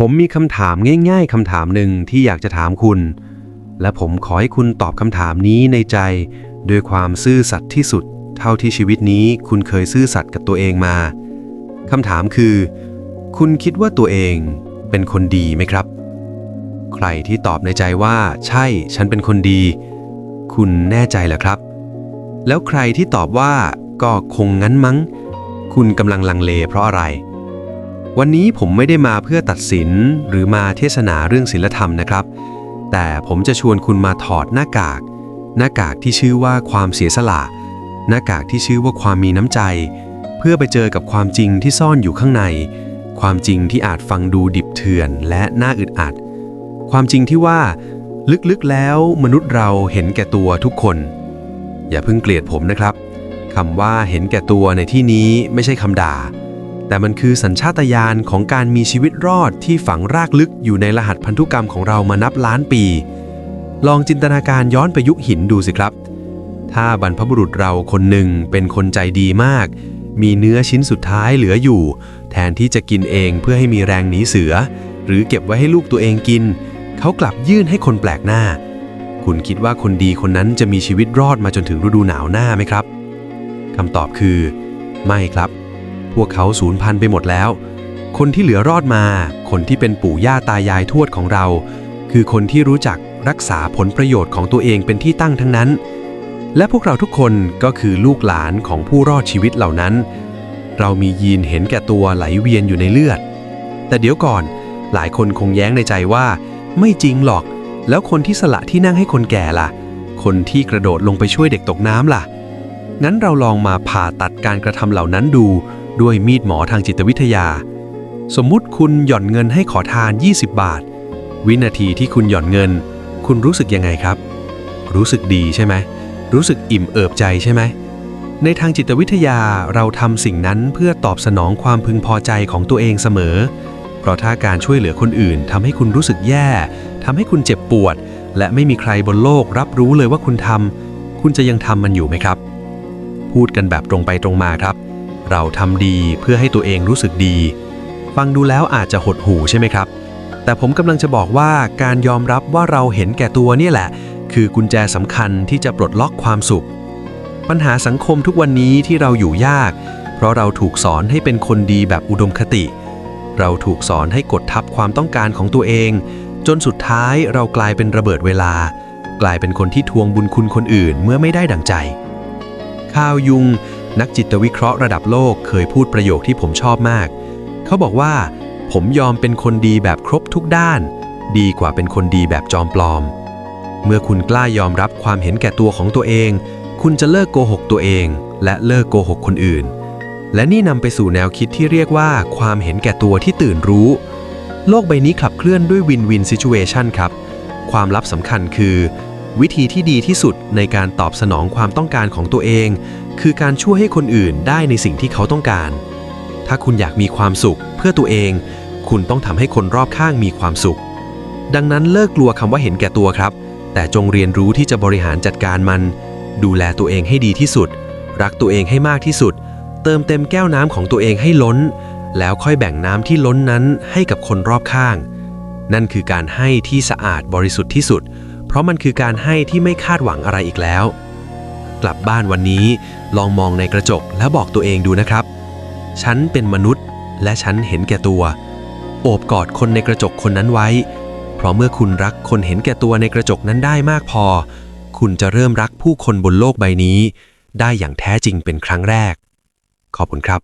ผมมีคำถามง่ายๆคำถามหนึ่งที่อยากจะถามคุณ และผมขอให้คุณตอบคำถามนี้ในใจ ด้วยความซื่อสัตย์ที่สุด เท่าที่ชีวิตนี้คุณเคยซื่อสัตย์กับตัวเองมาคำถามคือ คุณคิดว่าตัวเองเป็นคนดีไหมครับ ใครที่ตอบในใจว่า ใช่ฉันเป็นคนดี คุณแน่ใจเหรอครับ แล้วใครที่ตอบว่าก็คงงั้นมั้ง คุณกำลังลังเลเพราะอะไร วันนี้ผมไม่ได้มาเพื่อตัดสินหรือมาเทศนาเรื่องศีลธรรมนะครับ แต่ผมจะชวนคุณมาถอดหน้ากาก หน้ากากที่ชื่อว่าความเสียสละ หน้ากากที่ชื่อว่าความมีน้ำใจ เพื่อไปเจอกับความจริงที่ซ่อนอยู่ข้างใน ความจริงที่อาจฟังดูดิบเถื่อนและน่าอึดอัด ความจริงที่ว่า ลึกๆแล้วมนุษย์เราเห็นแก่ตัวทุกคน อย่าเพิ่งเกลียดผมนะครับคำว่าเห็นแก่ตัวในที่นี้ไม่ใช่คำด่า แต่มันคือสัญชาตญาณของการมีชีวิตรอดที่ฝังรากลึกอยู่ในรหัสพันธุกรรมของเรามานับล้านปี ลองจินตนาการย้อนไปยุคหินดูสิครับ ถ้าบรรพบุรุษเราคนหนึ่งเป็นคนใจดีมาก มีเนื้อชิ้นสุดท้ายเหลืออยู่ แทนที่จะกินเองเพื่อให้มีแรงหนีเสือ หรือเก็บไว้ให้ลูกตัวเองกิน เขากลับยื่นให้คนแปลกหน้า คุณคิดว่าคนดีคนนั้นจะมีชีวิตรอดมาจนถึงฤดูหนาวหน้าไหมครับคำตอบคือ ไม่ครับ วกเขาสูญพันธุ์ไปหมดแล้ว คนที่เหลือรอดมา คนที่เป็นปู่ย่าตายายทวดของเรา คือคนที่รู้จักรักษาผลประโยชน์ของตัวเองเป็นที่ตั้งทั้งนั้น และพวกเราทุกคนก็คือลูกหลานของผู้รอดชีวิตเหล่านั้น เรามียีนเห็นแก่ตัวไหลเวียนอยู่ในเลือด แต่เดี๋ยวก่อนหลายคนคงแย้งในใจว่า ไม่จริงหรอก แล้วคนที่สละที่นั่งให้คนแก่ล่ะ คนที่กระโดดลงไปช่วยเด็กตกน้ำล่ะ งั้นเราลองมาผ่าตัดการกระทำเหล่านั้นดู ด้วยมีดหมอทางจิตวิทยา สมมุติคุณหย่อนเงินให้ขอทาน 20 บาท วินาทีที่คุณหย่อนเงิน คุณรู้สึกยังไงครับ รู้สึกดีใช่ไหม รู้สึกอิ่มเอิบใจใช่ไหม ในทางจิตวิทยาเราทำสิ่งนั้นเพื่อตอบสนองความพึงพอใจของตัวเองเสมอ เพราะถ้าการช่วยเหลือคนอื่นทำให้คุณรู้สึกแย่ทำให้คุณเจ็บปวด และไม่มีใครบนโลกรับรู้เลยว่าคุณทำคุณจะยังทำมันอยู่ไหมครับ พูดกันแบบตรงไปตรงมาครับ เราทำดีเพื่อให้ตัวเองรู้สึกดี ฟังดูแล้วอาจจะหดหู่ใช่ไหมครับ แต่ผมกำลังจะบอกว่าการยอมรับว่าเราเห็นแก่ตัวเนี่ยแหละ คือกุญแจสำคัญที่จะปลดล็อกความสุข ปัญหาสังคมทุกวันนี้ที่เราอยู่ยาก เพราะเราถูกสอนให้เป็นคนดีแบบอุดมคติ เราถูกสอนให้กดทับความต้องการของตัวเอง จนสุดท้ายเรากลายเป็นระเบิดเวลา กลายเป็นคนที่ทวงบุญคุณคนอื่นเมื่อไม่ได้ดังใจ ข้าวยุง นักจิตวิเคราะห์ระดับโลกเคยพูดประโยคที่ผมชอบมาก เขาบอกว่า ผมยอมเป็นคนดีแบบครบทุกด้าน ดีกว่าเป็นคนดีแบบจอมปลอม เมื่อคุณกล้ายอมรับความเห็นแก่ตัวของตัวเอง คุณจะเลิกโกหกตัวเอง และเลิกโกหกคนอื่น และนี่นำไปสู่แนวคิดที่เรียกว่า ความเห็นแก่ตัวที่ตื่นรู้ โลกใบนี้ขับเคลื่อนด้วยวินวินซิจูเอชันครับ ความลับสำคัญคือ วิธีที่ดีที่สุดในการตอบสนองความต้องการของตัวเอง คือการช่วยให้คนอื่นได้ในสิ่งที่เขาต้องการ ถ้าคุณอยากมีความสุขเพื่อตัวเอง คุณต้องทำให้คนรอบข้างมีความสุข ดังนั้นเลิกกลัวคำว่าเห็นแก่ตัวครับ แต่จงเรียนรู้ที่จะบริหารจัดการมัน ดูแลตัวเองให้ดีที่สุด รักตัวเองให้มากที่สุด เติมเต็มแก้วน้ำของตัวเองให้ล้น แล้วค่อยแบ่งน้ำที่ล้นนั้นให้กับคนรอบข้าง นั่นคือการให้ที่สะอาดบริสุทธิ์ที่สุด เพราะมันคือการให้ที่ไม่คาดหวังอะไรอีกแล้ว กลับบ้านวันนี้ลองมองในกระจกแล้วบอกตัวเองดูนะครับ ฉันเป็นมนุษย์และฉันเห็นแก่ตัว โอบกอดคนในกระจกคนนั้นไว้ เพราะเมื่อคุณรักคนเห็นแก่ตัวในกระจกนั้นได้มากพอ คุณจะเริ่มรักผู้คนบนโลกใบนี้ ได้อย่างแท้จริงเป็นครั้งแรก ขอบคุณครับ